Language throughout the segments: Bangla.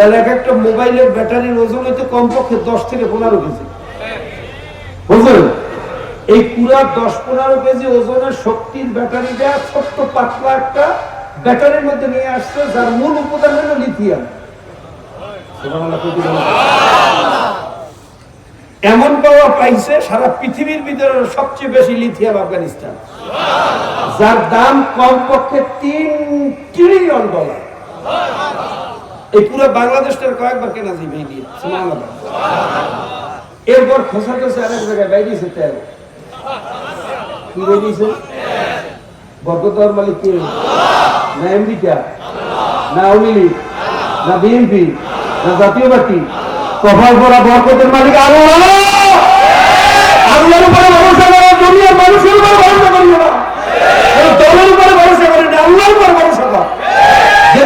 তাহলে এক একটা মোবাইলের ব্যাটারির ওজন হইতে কমপক্ষে দশ থেকে পনেরো কেজি। বুঝলেন? এই পুরা দশ পনেরো কেজি ওজনের শক্তির ব্যাটারি ব্যাটারিটা ছোট্ট পাতলা একটা ব্যাটারির মধ্যে নিয়ে আসছে, যার মূল উপাদান হলো লিথিয়াম। এমন পাওয়া পাইছে, সারা পৃথিবীর ভিতরে সবচেয়ে বেশি লিথিয়াম আফগানিস্তান। যার দাম কমপক্ষে তিন ট্রিলিয়ন ডলার এই পুরো বাংলাদেশটার কয়েকবার কেনা এই দিয়ে সুবহানাল্লাহ। এরপর খোসা টোসা আরেক জায়গায় বাইরেছে তেল। কি বরকতার মালিক কে? না আমেরিকা না আওয়ামী লীগ? না বিএনপি? না জাতীয় পার্টি? কপাল করা বরকতের মালিক আল্লাহ! আল্লাহর উপরে ভরসা করো, দুনিয়ার মানুষের ভরসা করিও না। দলের উপরে ভরসা করি না, আল্লাহর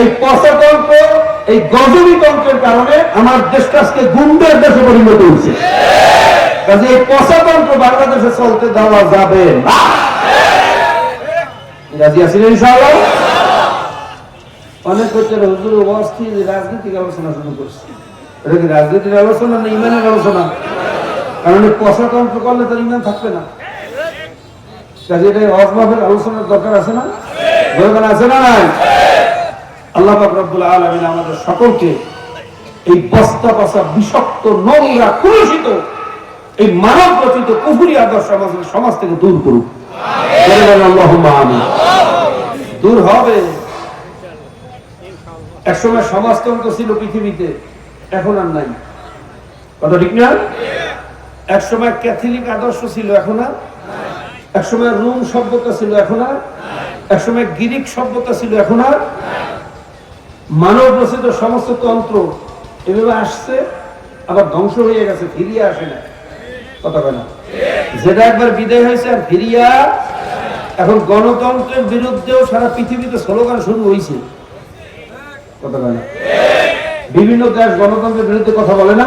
এই পশাতন্ত্র এই গজবি তন্ত্রের কারণে আমার দেশটা আজকে গুন্ডার দেশে পরিণত হয়েছে। কাজে এই পশাতন্ত্র বাংলাদেশে চলতে দেওয়া যাবে না। আলোচনা শুরু করছে। এটা রাজনীতির আলোচনা না আলোচনা? কারণ করলে থাকবে না। এটা আলোচনার দরকার আছে না? আছে না নাই? আল্লাহ রব্বুল আলামিন আমাদের সকলকে এই বস্তা বসা বিষাক্ত নোংরা কুলুষিত এই মানব রচিত কুহুরি আদর্শ আমাদের সমাজ থেকে দূর করুক। দূর হবে। একসময় সমাজতন্ত্র ছিল পৃথিবীতে এখন আর নাই। কথা ঠিক না? একসময় ক্যাথলিক আদর্শ ছিল এখন আর একসময় রোম সভ্যতা ছিল এখন আর একসময় গ্রিক সভ্যতা ছিল এখন আর মানব রচিত সমস্ত তন্ত্র এভাবে আসছে, আবার ধ্বংস হয়ে গেছে, ফিরিয়ে আসে না। কথা বলে যেটা একবার বিদায় হয়েছে আর ফিরিয়া এখন গণতন্ত্রের বিরুদ্ধেও সারা পৃথিবীতে স্লোগান শুরু হয়েছে কথা বলে বিভিন্ন দেশ গণতন্ত্রের বিরুদ্ধে কথা বলে না।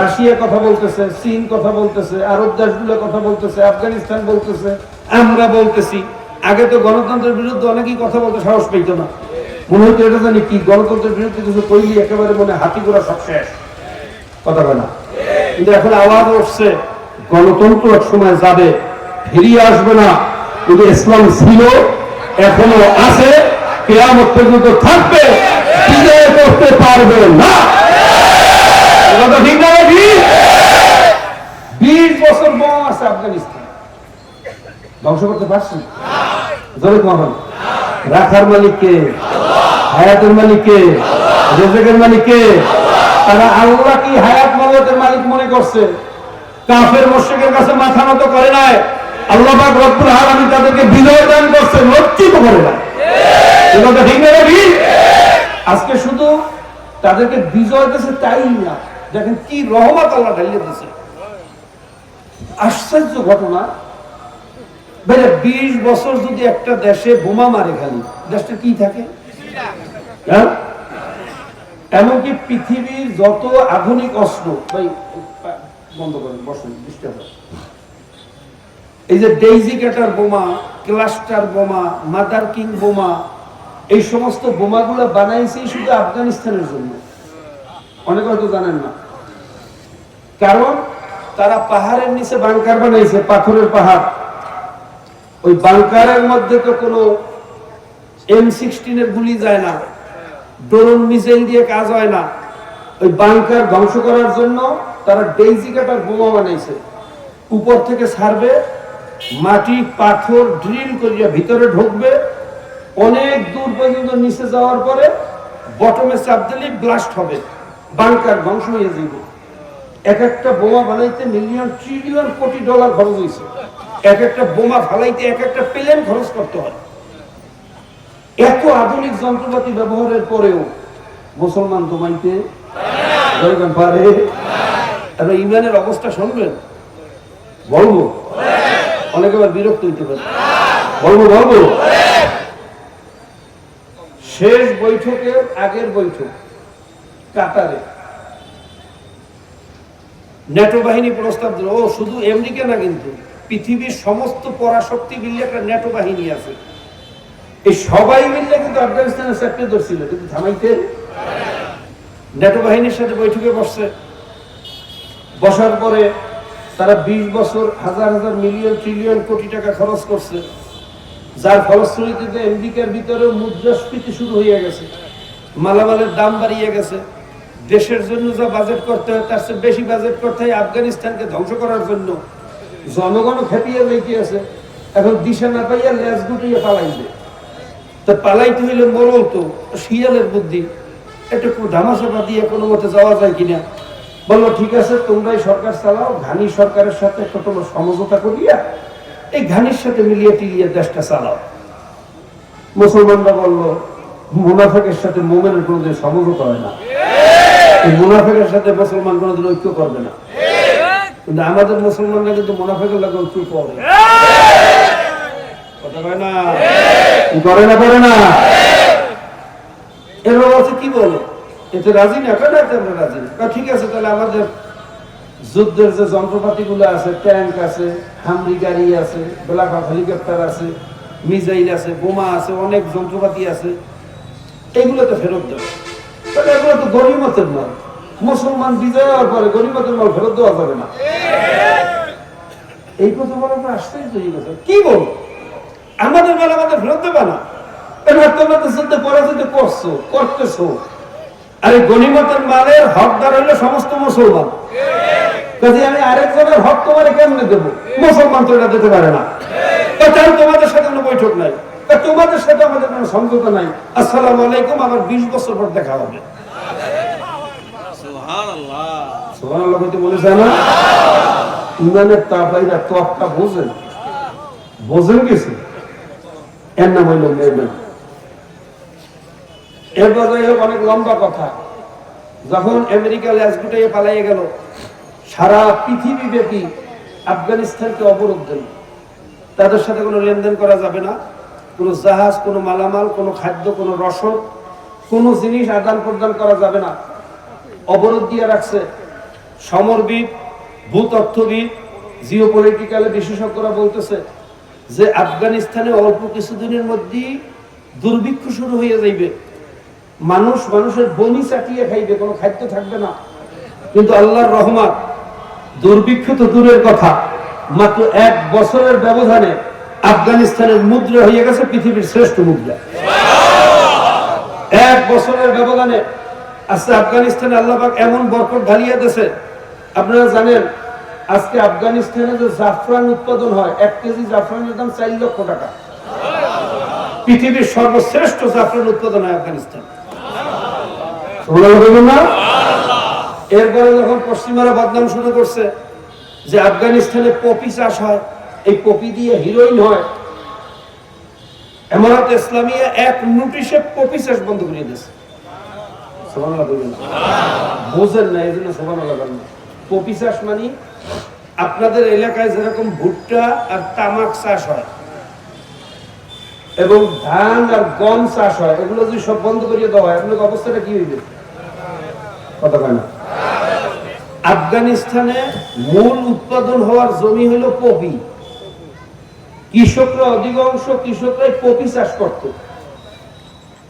রাশিয়া কথা বলতেছে, চীন কথা বলতেছে, আরব দেশগুলো কথা বলতেছে, আফগানিস্তান বলতেছে, আমরা বলতেছি। আগে তো গণতন্ত্রের বিরুদ্ধে অনেকেই কথা বলতে সাহস পেত না। মনে হতো এটা জানি কি, গণতন্ত্রের বিরুদ্ধে কিছু তৈরি একেবারে মনে হাতি ঘোড়া সব কথা না? কিন্তু এখন আওয়াজ উঠছে, গণতন্ত্র এক সময় যাবে, ফিরিয়ে আসবে না। কিন্তু ইসলাম ছিল, এখনও আছে, কেয়ামত পর্যন্ত থাকবে, বিজয় করতে পারবে না। আফগানিস্তান। ধ্বংস করতে পারছি জোরে কখন রাখার মালিককে হায়াতের মালিককে রেজেকের মালিককে তারা আল্লাহ কি হায়াত মমতের মালিক মনে করছে? কাফের মোশেকের কাছে মাথা নত করে নাই? আল্লাহ পাক রব্বুল আলামিন তাদেরকে বিজয় দান করছে, লজ্জিত করে না ঠিক না আজকে শুধু তাদেরকে বিজয় দিয়েছে তাই না? দেখেন কি রহমত আল্লাহ ঢালিয়ে দিয়েছে। আশ্চর্য ঘটনা। ভাইরা বিশ বছর যদি একটা দেশে বোমা মারে খালি, দেশটা কি থাকে? এমনকি পৃথিবীর যত আধুনিক অস্ত্র, ভাই, বন্ধ করেন, বসেন ডিস্টার্ব এই যে ডেইজি ক্যাটার বোমা ক্লাস্টার বোমা মাদার কিং বোমা, এই সমস্ত বোমাগুলো বানাইছে শুধু আফগানিস্তানের জন্য। অনেকে হয়তো জানেন না। কারণ তারা পাহাড়ের নিচে বাংকার বানাইছে, পাথরের পাহাড়। ওই বাংকারের মধ্যে তো কোনো এম সিক্সটিনের গুলি যায় না। ড্রোন মিসাইল দিয়ে কাজ হয় না। ওই বাংকার ধ্বংস করার জন্য তারা ডেইজি কাটার বোমা বানাইছে। উপর থেকে ছাড়বে, মাটি, পাথর ড্রিল করিয়া ভিতরে ঢুকবে। অনেক দূর পর্যন্ত নিচে যাওয়ার পরে বটমে চাপ দিলেই ব্লাস্ট হবে। বাংকার ধ্বংস হয়ে যাবে এক একটা বোমা বানাইতে মিলিয়ন ট্রিলিয়ন কোটি ডলার খরচ হয়েছে এক একটা বোমা ফালাইতে এক একটা প্লেন খরচ করতে হয়। এত আধুনিক যন্ত্রপাতি ব্যবহারের পরেও মুসলমান তো মাইতে বলবেন পারে? এবার ইমানের অবস্থা শুনবেন। বলব? অনেকে আবার বিরক্ত হইতে পারে। বলব বলব? শেষ বৈঠকের আগের বৈঠক, কাতারে। ন্যাটো বাহিনী প্রস্তাব দিল, ও, শুধু আমেরিকা না কিন্তু পৃথিবীর সমস্ত পরাশক্তি মিলে একটা ন্যাটো বাহিনী আছে। এই সবাই কিন্তু ধরছিল, কিন্তু থামাইতে ন্যাটো বাহিনীর সাথে বৈঠকে বসছে। বসার পরে তারা বিশ বছর হাজার হাজার মিলিয়ন, ট্রিলিয়ন কোটি টাকা খরচ করছে। যার ফলশ্রুতিতে আমেরিকার ভিতরে মুদ্রাস্ফীতি শুরু হয়ে গেছে। মালামালের দাম বাড়িয়ে গেছে। দেশের জন্য যা বাজেট করতে হয়, তার চেয়ে বেশি বাজেট করতে হয় আফগানিস্তানকে ধ্বংস করার জন্য। জনগণও খেপিয়ে যাইতে আছে। এখন দিশা না পাইয়া লেজ গুটিয়ে পালাইবে। তো পালাইতে হইলে মরল তো, শিয়ালের বুদ্ধি। একটু ধামাচাপা দিয়ে কোনো মতে যাওয়া যায় কিনা? বলল, ঠিক আছে, তোমরাই সরকার চালাও, ঘানি সরকারের সাথে একটা তোমার সমঝোতা করিয়া, এই ঘানির সাথে মিলিয়ে টিলিয়ে দেশটা চালাও। মুসলমানরা বলল, মুনাফেকের সাথে মোমেনের কোনোদিন সমঝোতা হয় না। এই মুনাফেকের সাথে মুসলমান কোনোদিন ঐক্য করবে না। কিন্তু আমাদের মুসলমানরা কিন্তু মুনাফেকের লাগে ঐক্য করে। কথা কয় না? করে না করে না। আছে কি বলো? এতে রাজি না? কেন রাজি না। ঠিক আছে, তাহলে আমাদের যুদ্ধের যে আছে, ট্যাঙ্ক আছে, হামরি গাড়ি আছে, ব্ল্যাক হেলিকপ্টার আছে আছে, বোমা আছে, অনেক যন্ত্রপাতি আছে এইগুলো তো ফেরত দেবে তাহলে এগুলো তো গরিমতের মাল। মুসলমান বিজয় হওয়ার পরে গরিমতের মাল ফেরত দেওয়া যাবে না। এই কথা বলা তো আশ্চর্য গেছে কি বল আমাদের মাল আমাদের ফেরত দেবে না এবার তোমরা তো যুদ্ধে পরাজিত করছ করতেছো। আরে গনিমতের মালের হকদার হইল সমস্ত মুসলমান। কাজে আমি আরেকজনের হক তোমার কেমনে দেবো? মুসলমান তো এটা দিতে পারে না। তো তোমাদের সাথে কোনো বৈঠক নাই। তোমাদের সাথে আমাদের কোনো সমঝোতা নাই। আসসালামু আলাইকুম আবার বিশ বছর পর দেখা হবে। ইমানের তাপাইরা তপটা বোঝেন। বোঝেন কিছু এর নাম হইল মেহমান। এরপর অনেক লম্বা কথা। যখন আমেরিকা ল্যাস পালাইয়ে গেল, সারা পৃথিবী ব্যাপী আফগানিস্তানকে অবরোধ দিল। তাদের সাথে কোনো লেনদেন করা যাবে না। কোনো জাহাজ, কোনো মালামাল, কোনো খাদ্য, কোনো রসদ, কোনো জিনিস আদান প্রদান করা যাবে না। অবরোধ দিয়ে রাখছে সমরবিদ, ভূতত্ত্ববিদ জিও পলিটিক্যালে বিশেষজ্ঞরা বলতেছে যে আফগানিস্তানে অল্প কিছুদিনের মধ্যেই দুর্ভিক্ষ শুরু হয়ে যাইবে। মানুষ মানুষের বমি চাটিয়ে খাইবে, কোনো খাদ্য থাকবে না। কিন্তু আল্লাহর রহমান দুর্ভিক্ষ তো দূরের কথা। মাত্র এক বছরের ব্যবধানে আফগানিস্তানের মুদ্রা হয়ে গেছে পৃথিবীর শ্রেষ্ঠ মুদ্রা। এক বছরের ব্যবধানে আজকে আফগানিস্তানে আল্লাহ এমন বরকত ঢালিয়ে দিয়েছে। আপনারা জানেন আজকে আফগানিস্তানে যে জাফরান উৎপাদন হয় এক কেজি জাফরানের দাম চার লক্ষ টাকা। পৃথিবীর সর্বশ্রেষ্ঠ জাফরান উৎপাদন হয় আফগানিস্তান। না? এরপরে যখন পশ্চিমারা বদনাম শুরু করছে যে আফগানিস্তানে পপি চাষ হয় এই পপি দিয়ে হিরোইন হয় এমারত ইসলামিয়া এক নোটিশে পপি চাষ বন্ধ করে দিয়েছে। বোঝেন না এই জন্য বলেন পপি চাষ মানে আপনাদের এলাকায় যেরকম ভুট্টা আর তামাক চাষ হয় এবং ধান আর গম চাষ হয়, এগুলো যদি সব বন্ধ করিয়ে দেওয়া হয় আপনার অবস্থাটা কি হইবে? আফগানিস্তানে মূল উৎপাদন হওয়ার জমি হলো পপি কৃষকরা অধিকাংশ কৃষকরাই পপি চাষ করত।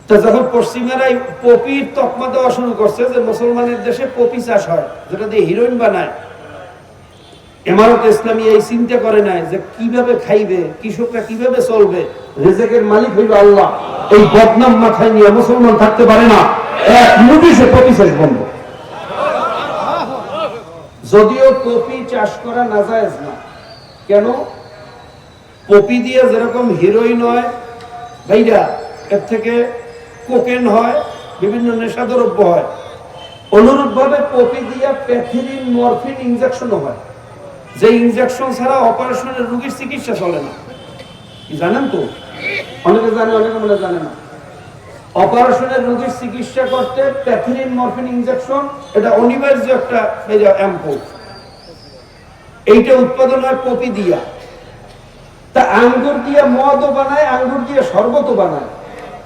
তো যখন পশ্চিমেরা এই পপির তকমা দেওয়া শুরু করছে যে মুসলমানের দেশে পপি চাষ হয় যেটা দিয়ে হিরোইন বানায় এমারত ইসলামী এই চিন্তা করে নাই যে কীভাবে খাইবে কৃষকরা কীভাবে চলবে। রেজেকের মালিক হইল আল্লাহ। এই বদনাম মাথায় নিয়ে মুসলমান থাকতে পারে না। এক নোটিশে পপি চাষ বন্ধ। যদিও পপি চাষ করা না যায় না কেন? পপি দিয়ে যেরকম হিরোইন হয় ভাইরা এর থেকে কোকেন হয়, বিভিন্ন নেশাদ্রব্য হয়। অনুরূপ ভাবে পপি দিয়া প্যাথিরিন মরফিন ইনজেকশনও হয়। যে ইনজেকশন ছাড়া অপারেশনের রোগীর চিকিৎসা চলে না। জানেন তো? অনেকে জানে, অনেকে মনে জানে না। অপারেশনের রোগীর চিকিৎসা করতে প্যাথিরিন মরফিন ইনজেকশন এটা অনিবার্য একটা অ্যাম্পোল এইটা উৎপাদন হয় পপি দিয়া তা আঙ্গুর দিয়ে মদও বানায়, আঙ্গুর দিয়ে শরবতও বানায়।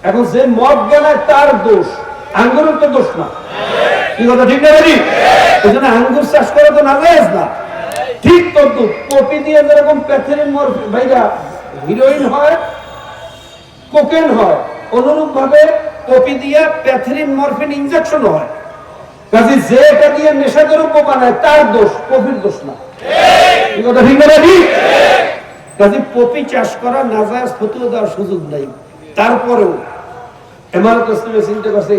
এখন যে মদ বানায় তার দোষ, আঙ্গুরের তো দোষ না। কি কথা, ঠিক না জানি এই জন্য আঙ্গুর চাষ করা তো না না। ঠিক তো কপি দিয়ে যেরকম প্যাথেরিন মরফিন ভাইরা হিরোইন হয় কোকেন হয় অনুরূপ ভাবে কপি দিয়ে প্যাথেরিন মরফিন ইনজেকশন হয়। কাজে যে এটা দিয়ে নেশা দ্রব্য বানায়, তার দোষ, কপির দোষ না। কথা, ঠিক না কাজে পপি চাষ করা নাজায়াজ ফতুয়া দেওয়ার সুযোগ নাই। তারপরেও চিন্তা করছে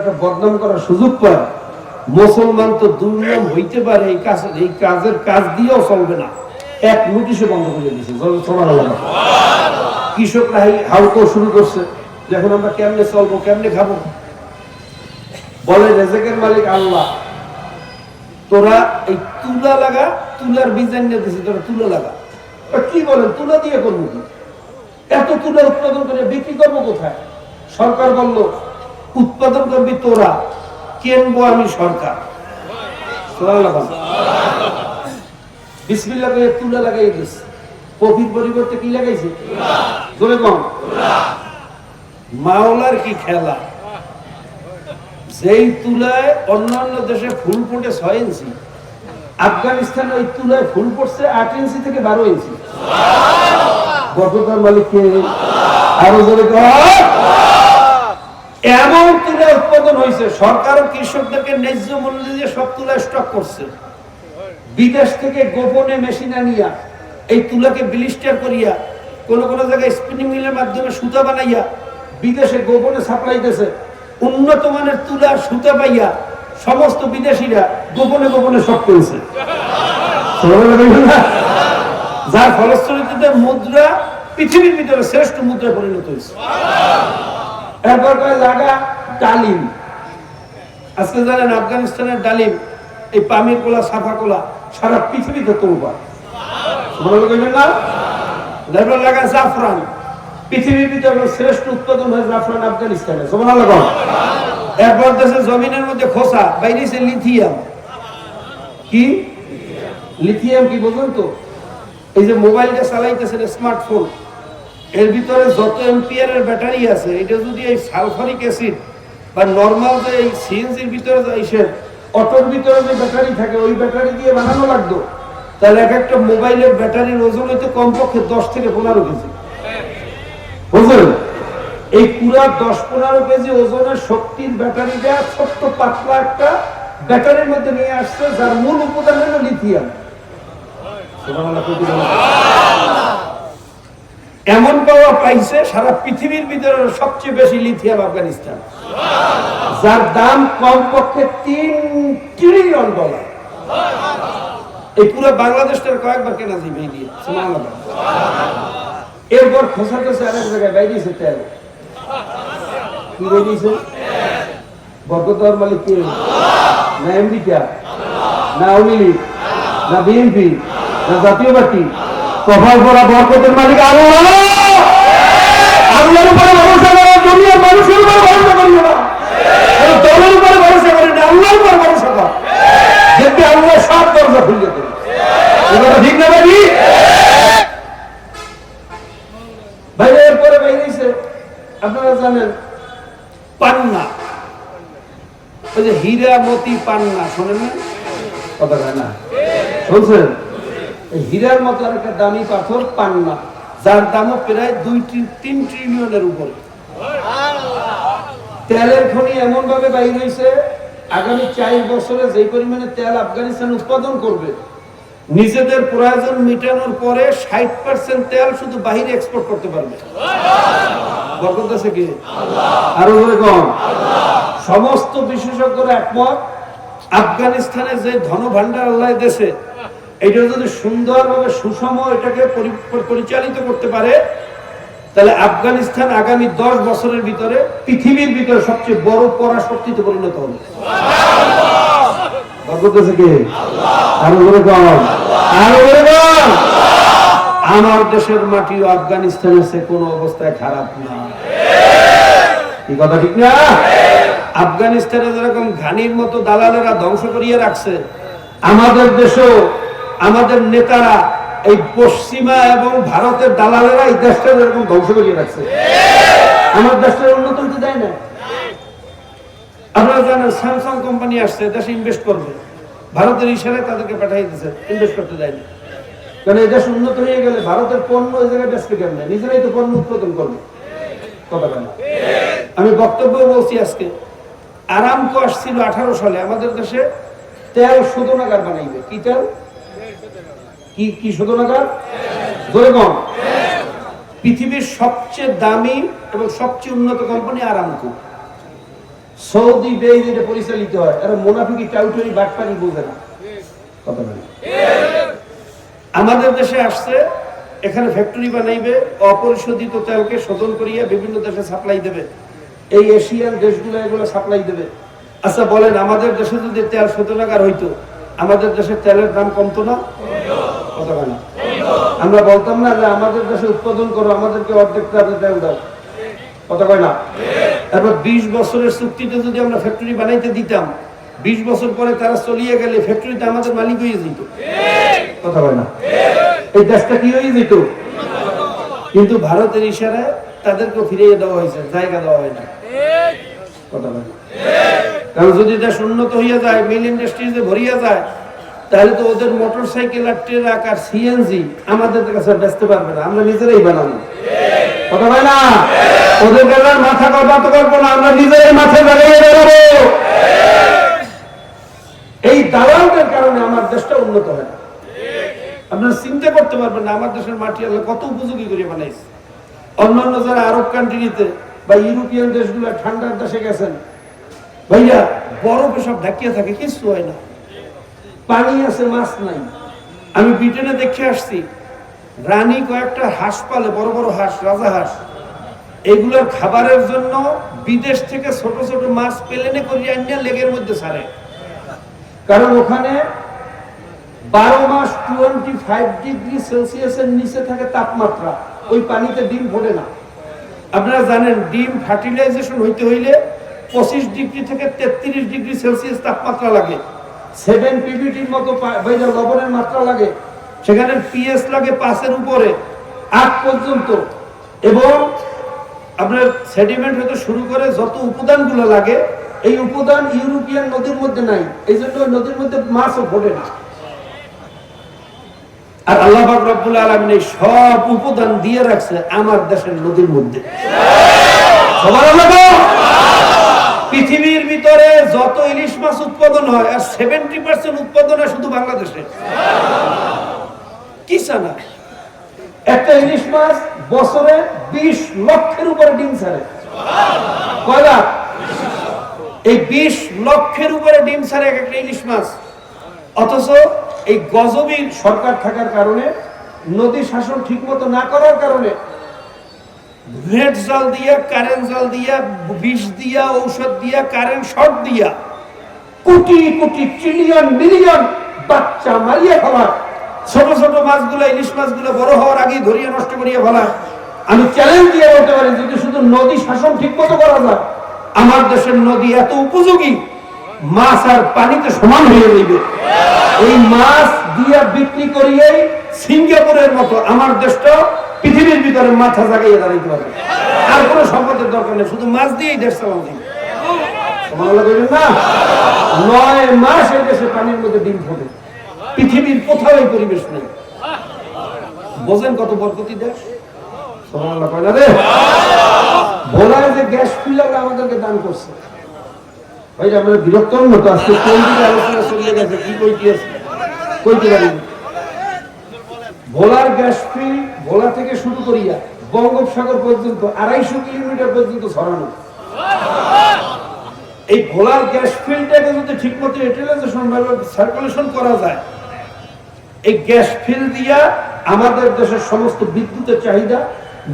একটা বদনাম করার সুযোগ মুসলমান তো দুর্নাম হইতে পারে, এই কাজ এই কাজের কাজ দিয়েও চলবে না। এক নোটিশে বন্ধ করে দিয়েছে। কৃষকরা শুরু করছে। যে এখন আমরা কেমনে চলবো, কেমনে খাব? বলে, রেজেকের মালিক আল্লাহ। তোরা এই তুলা লাগা, তুলার ডিজাইন নিয়ে দিছি তোরা তুলা লাগা। কি বলেন? তুলা দিয়ে করব এত তুলা উৎপাদন করে বিক্রি করব কোথায়? সরকার বলল, উৎপাদন করবি তোরা, কেনবো আমি সরকার। তুলায় অন্যান্য দেশে ফুল ফুটে ছয় ইঞ্চি, আফগানিস্তানে ওই তুলায় ফুল পড়ছে আট ইঞ্চি থেকে বারো ইঞ্চি। গতকাল মালিককে আরও জোরে কর। এমন তুলা উৎপাদন হয়েছে সরকারও কৃষকদেরকে ন্যায্য মূল্য দিয়ে সব তুলা স্টক করছে। বিদেশ থেকে গোপনে মেশিন আনিয়া, এই তুলাকে ব্লিস্টার করিয়া, কোন কোন জায়গায় স্পিনিং মিলের মাধ্যমে সুতা বানাইয়া, বিদেশে গোপনে সাপ্লাই দিতেছে। উন্নত মানের তুলা সুতা পাইয়া, সমস্ত বিদেশিরা গোপনে গোপনে সব করেছে। যার ফলশ্রুতিতে মুদ্রা পৃথিবীর ভিতরে শ্রেষ্ঠ মুদ্রা পরিণত হয়েছে। এরপর লাগা ডালিম। আজকে জানেন আফগানিস্তানের ডালিম, এই পামির কোলা, সাফা কোলা, সারা পৃথিবীতে শ্রেষ্ঠ উৎপাদন দেশে জমিনের মধ্যে খোসা, বাইরে লিথিয়াম। কি? লিথিয়াম কি বলুন তো? এই যে মোবাইলটা চালাইতেছেন স্মার্টফোন এর ভিতরে যত এম্পিয়ারের ব্যাটারি আছে, এটা যদি এই সালফারিক অ্যাসিড বা নর্মাল যে এই সিএনজির ভিতরে এসে অটোর ভিতরে যে ব্যাটারি থাকে, ওই ব্যাটারি দিয়ে বানানো লাগতো। তাহলে এক একটা মোবাইলের ব্যাটারির ওজন হইতে কমপক্ষে দশ থেকে পনেরো কেজি। বুঝলেন? এই পুরা দশ পনেরো কেজি ওজনের শক্তির ব্যাটারিটা ছোট্ট পাতলা একটা ব্যাটারির মধ্যে নিয়ে আসছে, যার মূল উপাদান হলো লিথিয়াম। এমন পাওয়া পাইছে, সারা পৃথিবীর ভিতরে সবচেয়ে বেশি লিথিয়াম আফগানিস্তান। যার দাম কমপক্ষে তিন ট্রিলিয়ন ডলার এই পুরো বাংলাদেশটার কয়েকবার কেনা দিয়ে সুবহানাল্লাহ। এরপর খোসা খোসা আরেক জায়গায় বাইরেছে তেল। কি বেরিয়েছে বরকতর মালিক কে? না আমেরিকা না আওয়ামী লীগ? না বিএনপি? না জাতীয় পার্টি? কপাল পরা বরকতের মালিক আল্লাহ। আল্লাহর উপরে ভরসা দুনিয়ার মানুষের উপরে ভরসা করিও না। দলের উপরে ভরসা করি না, আল্লাহর ভরসা কর। দেখবি আল্লাহ দরজা খুলিয়ে দেবে। এবার ঠিক না ভাই? ভাই, এরপরে বাইরেছে আপনারা জানেন, পান্না। ওই যে হীরা মতি পান্না, শোনেন না? কথা না? শুনছেন? হীরার মতো আর একটা দামি পাথর পান না যার দামও প্রায় দুই তিন ট্রিলিয়নের উপরে। তেলের খনি এমন ভাবে বাইর হয়েছে, আগামী চার বছরে যে পরিমাণে তেল আফগানিস্তান উৎপাদন করবে, নিজেদের প্রয়োজন মিটানোর পরে ষাট পার্সেন্ট তেল শুধু বাহিরে এক্সপোর্ট করতে পারবে। বরকত কি? আরও কম। সমস্ত বিশেষজ্ঞরা একমত, আফগানিস্তানে যে ধন ভান্ডার আল্লাহ দেশে এটা যদি সুন্দরভাবে সুষম এটাকে পরিচালিত করতে পারে তাহলে আফগানিস্তান আগামী দশ বছরের ভিতরে পৃথিবীর ভিতরে সবচেয়ে বড় পরাশক্তিতে পরিণত হবে। আছে আমার দেশের মাটি আফগানিস্তানের সে কোনো অবস্থায় খারাপ না। কি কথা ঠিক না? আফগানিস্তানে যেরকম ঘানির মতো দালালেরা ধ্বংস করিয়ে রাখছে আমাদের দেশও আমাদের নেতারা এই পশ্চিমা এবং ভারতের দালালেরা এই দেশটা এরকম ধ্বংস করিয়ে রাখছে। আমার দেশটা উন্নত হতে দেয় না আপনারা জানেন কোম্পানি আসছে, দেশে ইনভেস্ট করবে। ভারতের ইশারায় তাদেরকে দিচ্ছে ইনভেস্ট করতে দেয়নি কারণ এই দেশ উন্নত হয়ে গেলে ভারতের পণ্য জায়গায় কেমনে নিজেরাই তো পণ্য উৎপাদন করবে। কথা বলে না। আমি বক্তব্য বলছি আজকে আরামকো আসছিল আঠারো সালে, আমাদের দেশে তেল শোধনাগার বানাইবে। কি তেল? কি কি শোধনাগার? ধরে কম পৃথিবীর সবচেয়ে দামি এবং সবচেয়ে উন্নত কোম্পানি আরামকো সৌদি বেইজ পরিচালিত হয়। এরা মোনাফিকি টাউটরি বাটপারি বোঝে না। কথা বলে। আমাদের দেশে আসছে, এখানে ফ্যাক্টরি বানাইবে, অপরিশোধিত তেলকে শোধন করিয়া বিভিন্ন দেশে সাপ্লাই দেবে। এই এশিয়ান দেশগুলো এগুলো সাপ্লাই দেবে। আচ্ছা বলেন, আমাদের দেশে যদি তেল শোধনাগার হইতো আমাদের দেশে তেলের দাম কমতো না? কথা বলে আমরা বলতাম না যে আমাদের দেশে উৎপাদন করো, আমাদেরকে অর্ধেক তেল দাও। কথা কয় না? তারপর বিশ বছরের চুক্তিতে যদি আমরা ফ্যাক্টরি বানাইতে দিতাম, বিশ বছর পরে তারা চলিয়ে গেলে ফ্যাক্টরিতে আমাদের মালিক হয়ে যেত। কথা কয় না? এই দেশটা কি হয়ে যেত? কিন্তু ভারতের ইশারায় তাদেরকে ফিরিয়ে দেওয়া হয়েছে, জায়গা দেওয়া হয় না কথা বলে কারণ যদি দেশ উন্নত হইয়া যায় মিল ভরিয়া যায়, তাহলে তো ওদের মোটর সাইকেল আর ট্রাক আর সিএনজি আমাদের কাছে বেচতে পারবে না। আমরা নিজেরাই বানাবো। কথা হয় না? ওদের বেলার মাথা আমরা নিজেরাই মাথায় এই দালালদের কারণে আমার দেশটা উন্নত হয় না। আপনারা চিন্তা করতে পারবেন না, আমার দেশের মাটি কত উপযোগী করে বানাইছে। অন্যান্য যারা আরব কান্ট্রিতে বা ইউরোপিয়ান দেশগুলো ঠান্ডার দেশে গেছেন ভাইয়া, বরফে সব ঢাকিয়ে থাকে কিছু হয় না। পানি আছে, মাছ নাই। আমি ব্রিটেনে দেখে আসছি, রানী কয়েকটা হাঁস পালে, বড় বড় হাঁস, রাজা হাঁস। এগুলোর খাবারের জন্য বিদেশ থেকে ছোট ছোট মাছ আনিয়া লেগের মধ্যে ছাড়ে। কারণ ওখানে বারো মাস টোয়েন্টি ফাইভ ডিগ্রি সেলসিয়াসের নিচে থাকে তাপমাত্রা। ওই পানিতে ডিম ফোটে না। আপনারা জানেন, ডিম ফার্টিলাইজেশন হইতে হইলে পঁচিশ ডিগ্রি থেকে তেত্রিশ ডিগ্রি সেলসিয়াস তাপমাত্রা লাগে। সেভেন পিভিটির মতো লবণের মাত্রা লাগে। সেখানে পিএস লাগে পাঁচের উপরে, আট পর্যন্ত। এবং আপনার সেডিমেন্ট হতে শুরু করে যত উপাদানগুলো লাগে, এই উপাদান ইউরোপিয়ান নদীর মধ্যে নাই। এই জন্য নদীর মধ্যে মাছও ফোটে না। আর আল্লাহ রব্বুল আলামিন এই সব উপাদান দিয়ে রাখছে আমার দেশের নদীর মধ্যে। সবার আল্লাহ পৃথিবীর ভিতরে যত ইলিশ মাছ উৎপাদন হয় আর সেভেন্টি পার্সেন্ট উৎপাদন হয় শুধু বাংলাদেশে। কি জানা একটা ইলিশ মাছ বছরে বিশ লক্ষের উপরে ডিম ছাড়ে। কয়লা এই বিশ লক্ষের উপরে ডিম ছাড়ে এক একটা ইলিশ মাছ। অথচ এই গজবির সরকার থাকার কারণে নদী শাসন ঠিক মতো না করার কারণে ভেট জাল দিয়া কারেন্ট জাল দিয়া, বিষ দিয়া, ঔষধ দিয়া কারেন্ট শর্ট দিয়া। কোটি কোটি ট্রিলিয়ন মিলিয়ন বাচ্চা মারিয়ে ফেলার ছোট ছোট মাছগুলো, ইলিশ মাছগুলো বড় হওয়ার আগেই ধরিয়ে নষ্ট করিয়ে ফেলার আমি চ্যালেঞ্জ দিয়ে বলতে পারি, যদি শুধু নদী শাসন ঠিক মতো করা যায়, আমার দেশের নদী এত উপযোগী, মাছ আর পানিতে সমান হয়ে যাইবে। এই মাছ দিয়া বিক্রি করিয়েই সিঙ্গাপুরের মতো আমার দেশটা পৃথিবীর ভিতরে মাথা জাগাইয়ে দাঁড়াইতে পারবে আর কোনো সম্পদের দরকার নেই, শুধু মাছ দিয়েই দেশ চালানো না? নয় মধ্যে ডিম ফোটে। পৃথিবীর পরিবেশ নেই। কত যে গ্যাস আমাদেরকে দান করছে। আমরা বিরক্ত মতো আজকে কোন আলোচনা চলে গেছে? কি কইতে আছে? কইতে পারি ভোলার গ্যাস ফিল্ড ভোলা থেকে শুরু করিয়া বঙ্গোপসাগর পর্যন্ত, আড়াইশো কিলোমিটার পর্যন্ত ছড়ানো। এই ভোলার গ্যাস ফিল্ডটাকে যদি ঠিক মতো ইউটিলাইজেশন সার্কুলেশন করা যায়, এই গ্যাস ফিল্ড দিয়া আমাদের দেশের সমস্ত বিদ্যুতের চাহিদা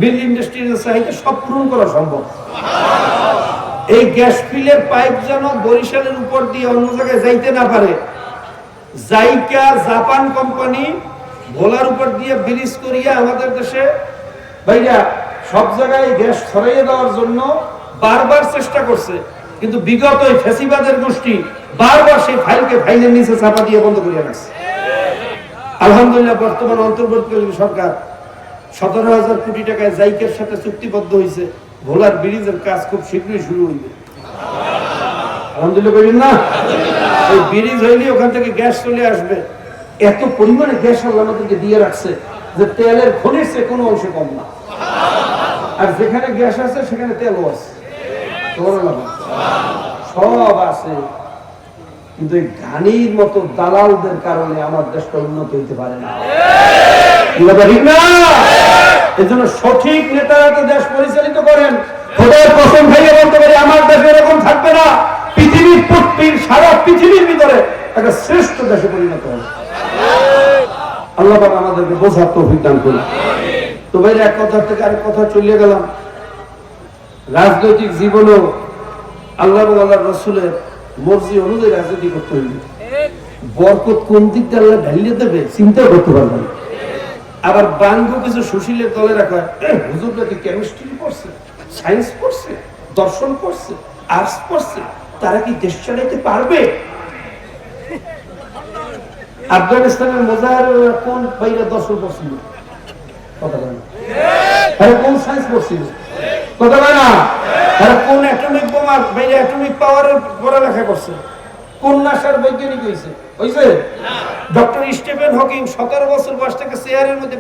বিল ইন্ডাস্ট্রির চাহিদা সব পূরণ করা সম্ভব। এই গ্যাস ফিলের পাইপ যেন বরিশালের উপর দিয়ে অন্য জায়গায় যাইতে না পারে, জাইকা জাপান কোম্পানি ভোলার উপর দিয়ে ব্রিজ করিয়া আমাদের দেশে ভাইরা সব জায়গায় গ্যাস ছড়াইয়ে দেওয়ার জন্য বারবার চেষ্টা করছে। কিন্তু বিগত ফেসিবাদের গোষ্ঠী বারবার সেই ফাইলকে ফাইলের নিচে চাপা দিয়ে বন্ধ করে রাখছে। আলহামদুলিল্লাহ, বর্তমান অন্তর্বর্তীকালীন সরকার সতেরো হাজার কোটি টাকায় জাইকের সাথে চুক্তিবদ্ধ হয়েছে ভোলার ব্রিজের কাজ খুব শীঘ্রই শুরু হইবে। আলহামদুলিল্লাহ বলবেন না? ওই ব্রিজ হইলে ওখান থেকে গ্যাস চলে আসবে। এত পরিমাণে গ্যাস আল্লাহ আমাদেরকে দিয়ে রাখছে যে তেলের খনির সে কোনো অংশে কম না। আর যেখানে গ্যাস আছে, সেখানে তেলও আছে। সব আছে। কিন্তু এই ঘানির মতো দালালদের কারণে আমার দেশটা উন্নত হইতে পারে না। এই সঠিক নেতারা তো দেশ পরিচালিত করেন। খোদার কসম ভাইয়ে বলতে পারি, আমার দেশ এরকম থাকবে না। পৃথিবীর সারা পৃথিবীর ভিতরে একটা শ্রেষ্ঠ দেশে পরিণত হবে। আল্লাহ পাক আমাদেরকে বোঝার তৌফিক দান করুন। তো ভাই এক কথা থেকে আরেক কথা চলিয়ে গেলাম। রাজনৈতিক জীবনেও আল্লাহ আল্লাহ রসুলের মর্জি অনুযায়ী রাজনীতি করতে হইবে বরকত কোন দিক দিয়ে আল্লাহ ঢালিয়ে দেবে চিন্তা করতে পারবে আবার বাঙ্গ কিছু সুশীলের দলে রাখা হুজুর নাকি কেমিস্ট্রি পড়ছে সায়েন্স পড়ছে, দর্শন পড়ছে আর্টস পড়ছে, তারা কি দেশ চালাইতে পারবে? আফগানিস্তানের মজার কোন বাইরে দর্শন পড়ছিল কথা বলে। কোন সায়েন্স পড়ছিল কথা বলে না। তারা কোন অ্যাটমিক বোমার বাইরে অ্যাটমিক পাওয়ারের পড়ালেখা করছে? কোন নাসার বৈজ্ঞানিক হয়েছে? হয়েছে? ডক্টর স্টিফেন হকিং সতেরো বছর বয়স থেকে চেয়ারের মধ্যে